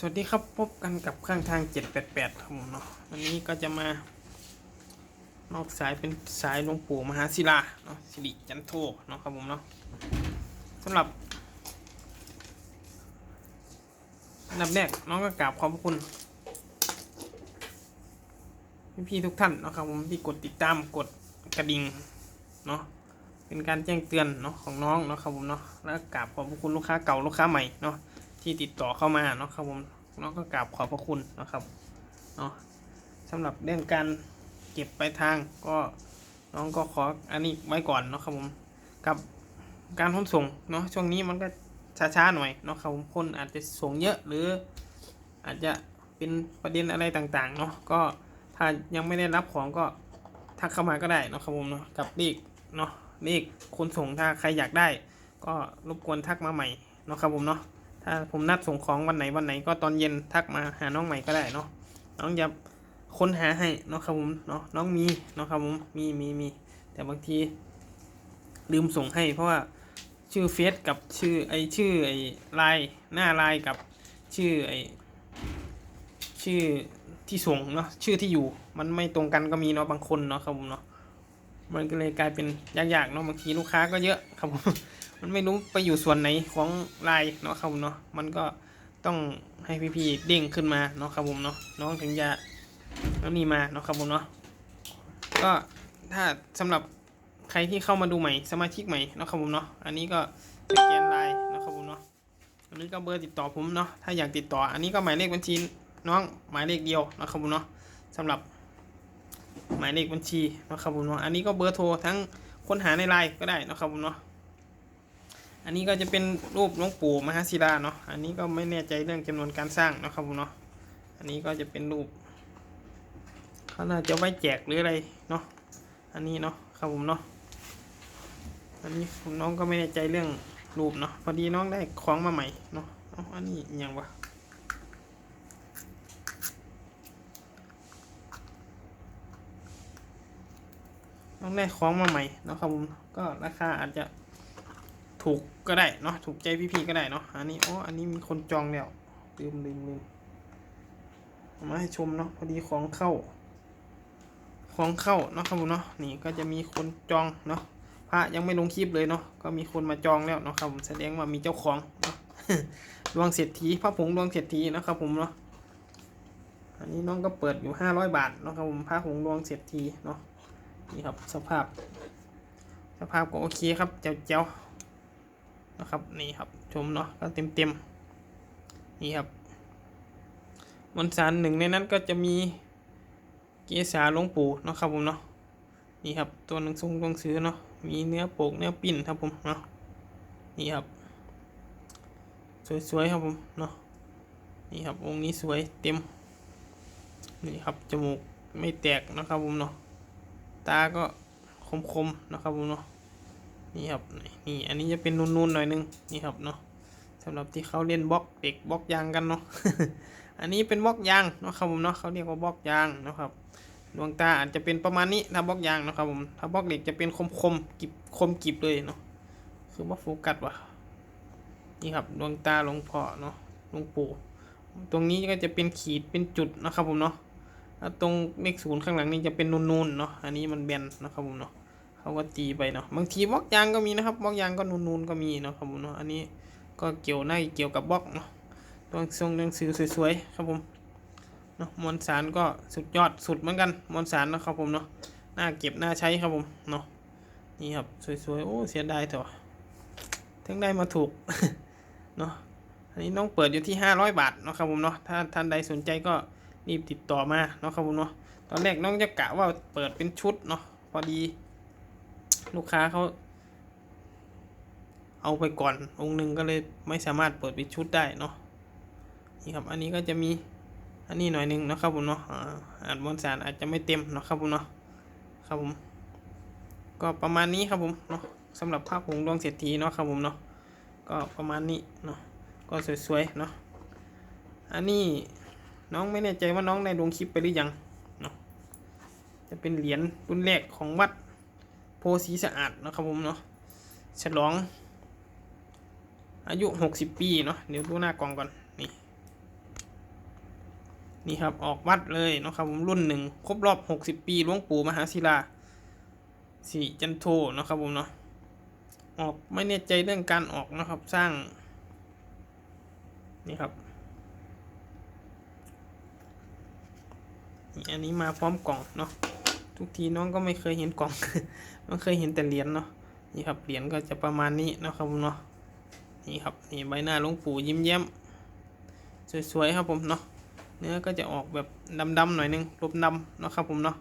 สวัสดีครับพบกันกับข้างทาง 788ครับผมเนาะวันนี้ก็จะมานอกสายเป็นสายหลวงปู่มหาศิลาเนาะสิริจันโทเนาะครับผมเนาะสำหรับอันดับแรกน้องก็กราบขอบพระคุณ พี่ๆทุกท่านเนาะครับผมที่กดติดตามกดกระดิ่งเนาะเป็นการแจ้งเตือนเนาะของน้องเนาะครับผมเนาะแล้วก็กราบขอบพระคุณลูกค้าเก่าลูกค้าใหม่เนาะ ที่ติดต่อเข้ามาเนาะครับผมน้องก็กราบขอบพระคุณนะครับเนาะสำหรับเรื่องการเก็บไปลายทางก็น้องก็ขออันนี้ไว้ก่อนเนาะครับผมกับการขนส่งเนาะช่วงนี้มันก็ช้าๆหน่อยเนาะครับผมคนอาจจะส่งเยอะหรือ อาจจะเป็นประเด็นอะไรต่างๆเนาะก็ถ้ายังไม่ได้รับของก็ทักเข้ามาก็ได้เนาะครับผมเนาะกับเลขเนาะเลขคนส่งถ้าใครอยากได้ ก็รบกวนทักมาใหม่เนาะครับผมเนาะ ถ้าผมนัดส่งของวันไหนวันไหนก็ตอนเย็นทักมาหาน้องใหม่ก็ได้เนาะน้องจะค้นหาให้เนาะครับผมเนาะน้องมีเนาะครับผมมีมีมีแต่บางที ลืมส่งให้ เพราะว่าชื่อเฟซกับชื่อไอชื่อไอไลน์หน้าไลน์กับชื่อไอชื่อที่ส่งเนาะชื่อที่อยู่มันไม่ตรงกันก็มีเนาะบางคนเนาะครับผมเนาะมันก็เลยกลายเป็นยากๆเนาะบางทีลูกค้าก็เยอะครับผม มันไม่รู้ไปอยู่ส่วนไหนของไลน์เนาะครับผมเนาะมันก็ต้องให้พี่ๆเด้งขึ้นมาเนาะครับผมเนาะน้องถึงจะแล้วนี่มาเนาะครับผมเนาะก็ถ้าสำหรับใครที่เข้ามาดูใหม่สมาชิกใหม่เนาะครับผมเนาะอันนี้ก็สแกนไลน์เนาะครับผมเนาะอันนี้ก็เบอร์ติดต่อผมเนาะถ้าอยากติดต่อ อันนี้ก็หมายเลขบัญชีน้องหมายเลขเดียวเนาะครับผมเนาะสำหรับหมายเลขบัญชีเนาะครับผมเนาะอันนี้ก็เบอร์โทรทั้งค้นหาในไลน์ก็ได้เนาะครับผมเนาะ อันนี้ก็จะเป็นรูปหลวงปู่มหาศิลาเนาะ อันนี้ก็ไม่แน่ใจเรื่องจำนวนการสร้างนะครับผมเนาะ อันนี้ก็จะเป็นรูปเขาน่าจะไว้แจกหรืออะไรเนาะ อันนี้เนาะครับผมเนาะ อันนี้ผมน้องก็ไม่แน่ใจเรื่องรูปเนาะ พอดีน้องได้ของมาใหม่เนาะอันนี้อย่างวะน้องได้ของมาใหม่เนาะครับผม ก็ราคาอาจจะ ถูกก็ได้เนาะถูกใจพี่ๆก็ได้เนาะอันนี้อ๋ออันนี้มีคนจองแล้วลืมลืมลืมมาให้ชมเนาะพอดีของเข้า ของเข้าเนาะครับผมเนาะนี่ก็จะมีคนจองเนาะพระยังไม่ลงคลิปเลยเนาะก็มีคนมาจองแล้วเนาะครับผมแสดงว่ามีเจ้าของเนาะดวงเศรษฐีพระผงดวงเศรษฐีนะครับผมเนาะอันนี้น้องก็เปิดอยู่ห้าร้อยบาทเนาะครับผมพระผงดวงเศรษฐีเนาะนี่ครับสภาพ สภาพก็โอเคครับเจ้าๆ นะครับนี่ครับชมเนาะก็เต็มเต็มนี่ครับมวลสารหนึ่งในนั้นก็จะมีเกสาหลวงปู่นะครับผมเนาะนี่ครับตัวหนังทรงหนังสือเนาะมีเนื้อโปกเนื้อปิ้นครับผมเนาะนี่ครับ สวยๆครับผมเนาะนี่ครับองค์นี้สวยเต็มนี่ครับจมูกไม่แตกนะครับผมเนาะตาก็คมๆนะครับผมเนาะ นี่ครับนี่อันนี้จะเป็นนูนๆหน่อยนึงนี่ครับเนาะสำหรับที่เขาเล่นบล็อกเด็กบล็อกยางกันเนาะอันนี้เป็นบล็อกยางเนาะครับผมเนาะเขาเรียกว่าบล็อกยางนะครับดวงตาอาจจะเป็นประมาณนี้ถ้าบล็อกยางนะครับผมถ้าบล็อกเด็กจะเป็นคมคมๆกิบคมกิบเลยเนาะคือว่าโฟกัสว่ะนี่ครับดวงตาหลวงพ่อเนาะหลวงปู่ตรงนี้ก็จะเป็นขีดเป็นจุดนะครับผมเนาะแล้วตรงเลขศูนย์ข้างหลังนี่จะเป็นนูนๆเนาะอันนี้มันแบนนะครับผมเนาะ เขาก็ตีไปเนาะบางทีบล็อกยางก็มีนะครับบล็อกยางก็นูนๆก็มีเนาะครับผมเนาะอันนี้ก็เกี่ยวในเกี่ยวกับบล็อกเนาะตัวทรงหนังสือสวยๆครับผมเนาะมวลสารก็สุดยอดสุดเหมือนกันมวลสารเนาะครับผมเนาะน่าเก็บน่าใช้ครับผมเนาะนี่ครับสวยๆโอ้เสียดายเถอะถึงได้มาถูกเนาะอันนี้น้องเปิดอยู่ที่ห้าร้อยบาทเนาะครับผมเนาะถ้าท่านใดสนใจก็รีบติดต่อมาเนาะครับผมเนาะตอนแรกน้องจะกะว่าเปิดเป็นชุดเนาะพอดี ลูกค้าเขาเอาไปก่อนองค์หนึ่งก็เลยไม่สามารถเปิดเป็นชุดได้เนาะนี่ครับอันนี้ก็จะมีอันนี้หน่อยหนึงนะครับผมเนาะอ่าอ่านมวลสารอาจจะไม่เต็มเนาะครับผมเนาะครับผม ก็ประมาณนี้ครับผมเนาะสำหรับภาพผงดวงเศรษฐีเนาะครับผมเนาะก็ประมาณนี้เนาะก็สวยๆเนาะอันนี้น้องไม่แน่ใจว่าน้องได้ลงคลิปไปหรือยังเนาะจะเป็นเหรียญรุ่นแรกของวัด โพสีสะอาดนะครับผมเนาะฉลอง อายุหกสิบปีเนาะเดี๋ยวดูหน้ากล่องก่อนนี่นี่ครับออกวัดเลยเนาะครับผมรุ่นหนึ่งครบรอบ 60 ปีหลวงปู่มหาศิลาสิจันโทเนาะครับผมเนาะออกไม่แน่ใจเรื่องการออกนะครับสร้าง นี่ครับนี่อันนี้มาพร้อมกล่องเนาะ ทุกทีน้องก็ไม่เคยเห็นกล่องน้องเคยเห็นแต่เหรียญเนาะ นี่ครับเหรียญก็จะประมาณนี้เนาะครับผมเนาะ นี่ครับนี่ใบหน้าหลวงปู่ยิ้มแย้ม สวยๆครับผมเนาะ เนื้อก็จะออกแบบดำๆหน่อยนึงลบดำเนาะครับผมเนาะ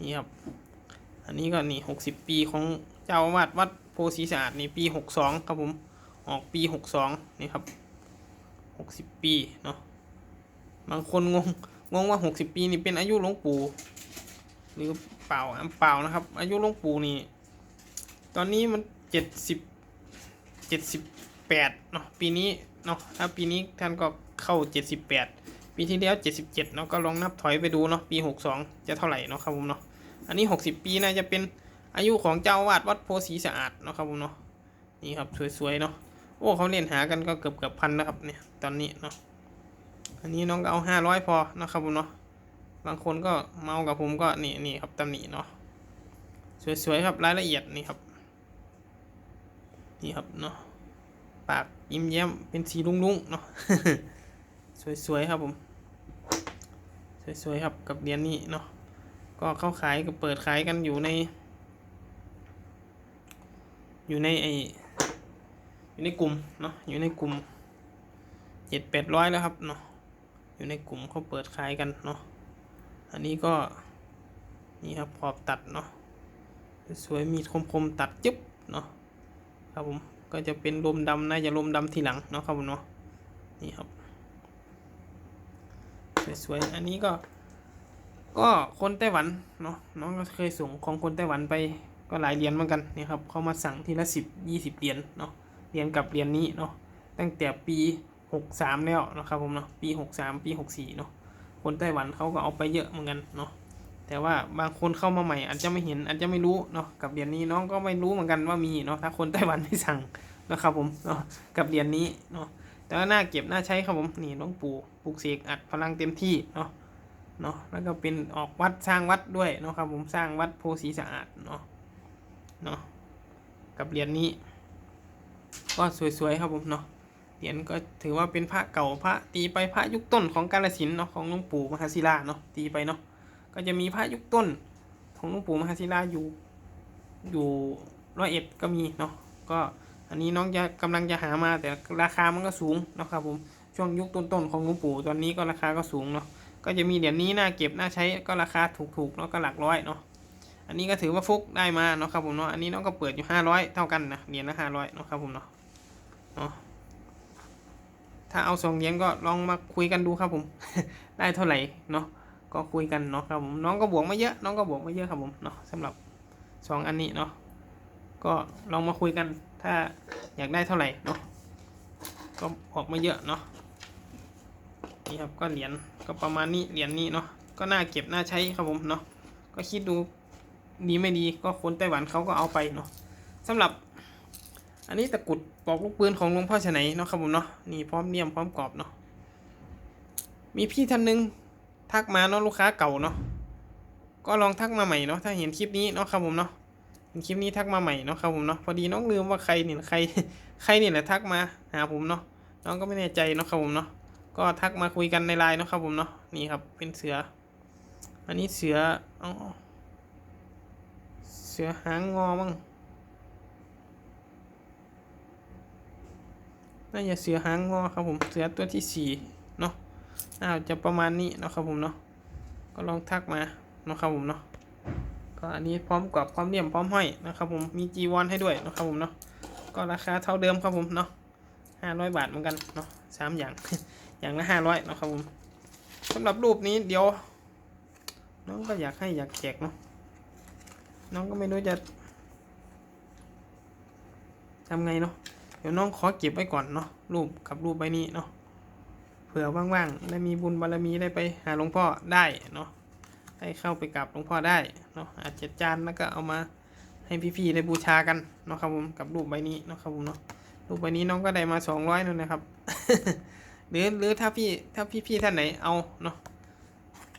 นี่ครับ อันนี้ก็นี่หกสิบปีของเจ้าอาวาดวัดโพธิสะอาดนี่ปีหกสองครับผม ออกปีหกสองนี่ครับหกสิบปีเนาะ บางคนงงงงว่าหกสิบปีนี่เป็นอายุหลวงปู่ หรือเปล่าอะเปล่านะครับ อายุหลวงปู่นี่ ตอนนี้มันเจ็ดสิบเจ็ดสิบแปดเนาะปีนี้เนาะถ้าปีนี้ท่านก็เข้าเจ็ดสิบแปดปีที่แล้ว77เจ็ดเนาะก็ลองนับถอยไปดูเนาะปี62จะเท่าไหร่เนาะครับผมเนาะอันนี้60ปีน่าจะเป็นอายุของเจ้าวาดวัดโพสีสะอาดเนาะครับผมเนาะนี่ครับสวยๆเนาะโอ้เขาเล่นหากันก็เกือบเกือบพันนะครับเนี่ยตอนนี้เนาะอันนี้น้องก็เอา500พอเนาะครับผมเนาะ บางคนก็เมากับผมก็นี่นี่ครับตำหนิเนาะสวยๆครับรายละเอียดนี่ครับ นี่ครับเนาะปากยิ้มแย้มเป็นสีลุงๆเนาะสวยๆครับผมสวยๆครับกับเหรียญนี้เนาะก็เข้าขายก็เปิดขายกันอยู่ใน อยู่ในไออยู่ในกลุ่มเนาะอยู่ในกลุ่มเจ็ดแปดร้อยแล้วครับเนาะอยู่ในกลุ่มเขาเปิดขายกันเนาะ อันนี้ก็นี่ครับขอบตัดเนาะสวยมีคมๆตัดจึ๊บเนาะครับผมก็จะเป็นลมดำนะจะลมดำทีหลังเนาะครับผมเนาะนี่ครับสวยๆอันนี้ก็ ก็คนไต้หวันเนาะน้องก็เคยส่งของคนไต้หวันไปก็หลายเหรียญเหมือนกันนี่ครับเขามาสั่งทีละสิบยี่สิบเหรียญเนาะเหรียญกับเหรียญนี้เนาะตั้งแต่ปีหกสามแล้วนะครับผมเนาะปีหกสามปีหกสี่เนาะ คนไต้หวันเขาก็เอาไปเยอะเหมือนกันเนาะแต่ว่าบางคนเข้ามาใหม่ อาจจะไม่เห็นอาจจะไม่รู้เนาะกับเหรียญนี้น้องก็ไม่รู้เหมือนกันว่ามีเนาะถ้าคนไต้หวันไม่สั่งนะครับผมเนาะกับเหรียญนี้เนาะแต่ว่าน่าเก็บน่าใช้ครับผมนี่หลวงปู่ปลูกเสกอัดพลังเต็มที่เนาะเนาะแล้วก็เป็นออกวัดสร้างวัดด้วยเนาะครับผมสร้างวัดโพสีสะอาดเนาะเนาะกับเหรียญนี้ ก็สวยๆครับผมเนาะ เหรียญก็ถือว่าเป็นพระเก่าพระตีไปพระยุคต้นของกาลสินธุ์เนาะของหลวงปู่มหาศิลาเนาะตีไปเนาะก็จะมีพระยุคต้นของหลวงปู่มหาศิลาอยู่อยู่ร้อยเอ็ดก็มีเนาะก็อันนี้น้องจะกำลังจะหามาแต่ราคามันก็สูงเนาะครับผมช่วงยุคต้นๆของหลวงปู่ตอนนี้ก็ราคาก็สูงเนาะก็จะมีเหรียญนี้น่าเก็บน่าใช้ก็ราคาถูกๆเนาะก็หลักร้อยเนาะอันนี้ก็ถือว่าฟุกได้มาเนาะครับผมเนาะอันนี้น้องก็เปิดอยู่ห้าร้อยเท่ากันนะเหรียญละห้าร้อยเนาะครับผมเนาะเนาะ ถ้าเอาสองเหรียญก็ลองมาคุยกันดูครับผม ได้เท่าไหร่เนาะก็คุยกันเนาะครับผมน้องก็บวกไม่เยอะน้องก็บวกไม่เยอะครับผมเนาะสำหรับสองอันนี้เนาะก็ลองมาคุยกันถ้าอยากได้เท่าไหร่เนาะก็ออกมาเยอะเนาะนี่ครับก็เหรียญก็ประมาณนี้เหรียญนี้เนาะก็น่าเก็บน่าใช้ครับผมเนาะก็คิดดูดีไม่ดีก็คนไต้หวันเขาก็เอาไปเนาะสำหรับ อันนี้ตะกุดปอกลูกปืนของหลวงพ่อชไหนเนาะครับผมเนาะนี่พร้อมเนียมพร้อมกรอบเนาะมีพี่ท่านหนึงทักมาเนาะลูกค้าเก่าเนาะก็ลองทักมาใหม่เนาะถ้าเห็นคลิปนี้เนาะครับผมเนาะเห็นคลิปนี้ทักมาใหม่เนาะครับผมเนาะพอดีน้องลืมว่าใครเนี่ยใครใครเนี่ยแหละทักมาหาผมเนาะน้องก็ไม่แน่ใจเนาะครับผมเนาะก็ทักมาคุยกันในไลน์เนาะครับผมเนาะนี่ครับเป็นเสือ อันนี้เสืออ๋อเสือหางงอมั้ง น่าจะเสือหางงอครับผมเสือตัวที่สี่เนาะน่าจะประมาณนี้นะครับผมเนาะก็ลองทักมานะครับผมเนาะก็อันนี้พร้อมกับพร้อมเลี่ยมพร้อมห้อยนะครับผมมีจีวรให้ด้วยนะครับผมเนาะก็ราคาเท่าเดิมครับผมเนาะห้าร้อยบาทเหมือนกันเนาะสามอย่างอย่างละห้าร้อยนะครับผมสำหรับรูปนี้เดี๋ยว น้องก็อยากให้อยากแจกเนาะน้องก็ไม่รู้จะทำไงเนาะ เดี๋ยวน้องขอเก็บไว้ก่อนเนาะรูปกับรูปใบนี้เนาะเผื่อว่างๆได้มีบุญบารมีได้ไปหาหลวงพ่อได้เนาะให้เข้าไปกราบหลวงพ่อได้เนาะอาจจะจานแล้วก็เอามาให้พี่ๆได้บูชากันเนาะครับผมกับรูปใบนี้เนาะครับผมเนาะรูปใบนี้น้องก็ได้มาสองร้อยนั่นนะครับหรือหรือถ้าพี่ถ้าพี่ๆท่านไหนเอาเนาะ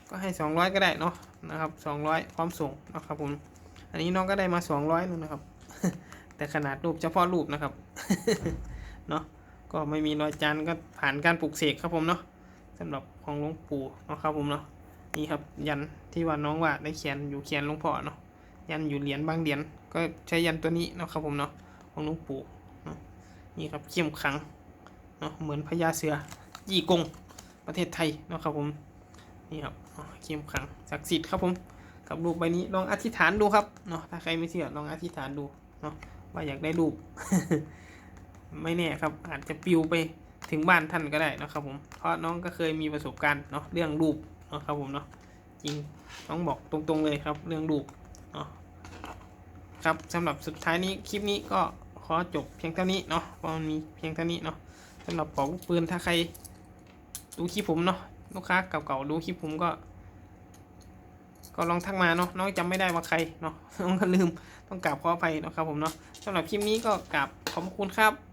ก็ให้สองร้อยก็ได้เนาะนะครับสองร้อยพร้อมส่งนะครับผมอันนี้น้องก็ได้มาสองร้อยนู่นนะครับ แต่ขนาดรูปเฉพาะรูปนะครับเนาะก็ไม่มีรอยจานก็ผ่านการปลูกเสกครับผมเนาะสำหรับของหลวงปู่เนาะครับผมเนาะนี่ครับยันที่ว่าน้องว่าได้เขียนอยู่เขียนหลวงพ่อเนาะยันอยู่เหรียญบางเหรียญก็ใช้ยันตัวนี้เนาะครับผมเนาะของหลวงปู่เนาะนี่ครับเข้มขังเนาะเหมือนพญาเสือยี่กงประเทศไทยเนาะครับผมนี่ครับเข้มขังศักดิ์สิทธิ์ครับผมกับรูปใบนี้ลองอธิษฐานดูครับเนาะถ้าใครไม่เชื่อลองอธิษฐานดูเนาะ ว่าอยากได้รูป ไม่แน่ครับ อาจจะปิวไปถึงบ้านท่านก็ได้นะครับผม เพราะน้องก็เคยมีประสบการณ์เนาะเรื่องรูปเนาะครับผมเนาะจริงต้องบอกตรงๆเลยครับ เรื่องรูปเนาะครับสำหรับสุดท้ายนี้คลิปนี้ก็ขอจบเพียงเท่านี้เนาะเพราะมันมีเพียงเท่านี้เนาะสำหรับปอกลูกปืนถ้าใครดูคลิปผมเนาะลูกค้าเก่าๆดูคลิปผมก็ ก็ลองทักมาเนาะน้องจำไม่ได้ว่าใครเนาะน้องก็ลืมต้องกราบขออภัยนะครับผมเนาะ สำหรับคลิปนี้ก็กลับขอบคุณครับ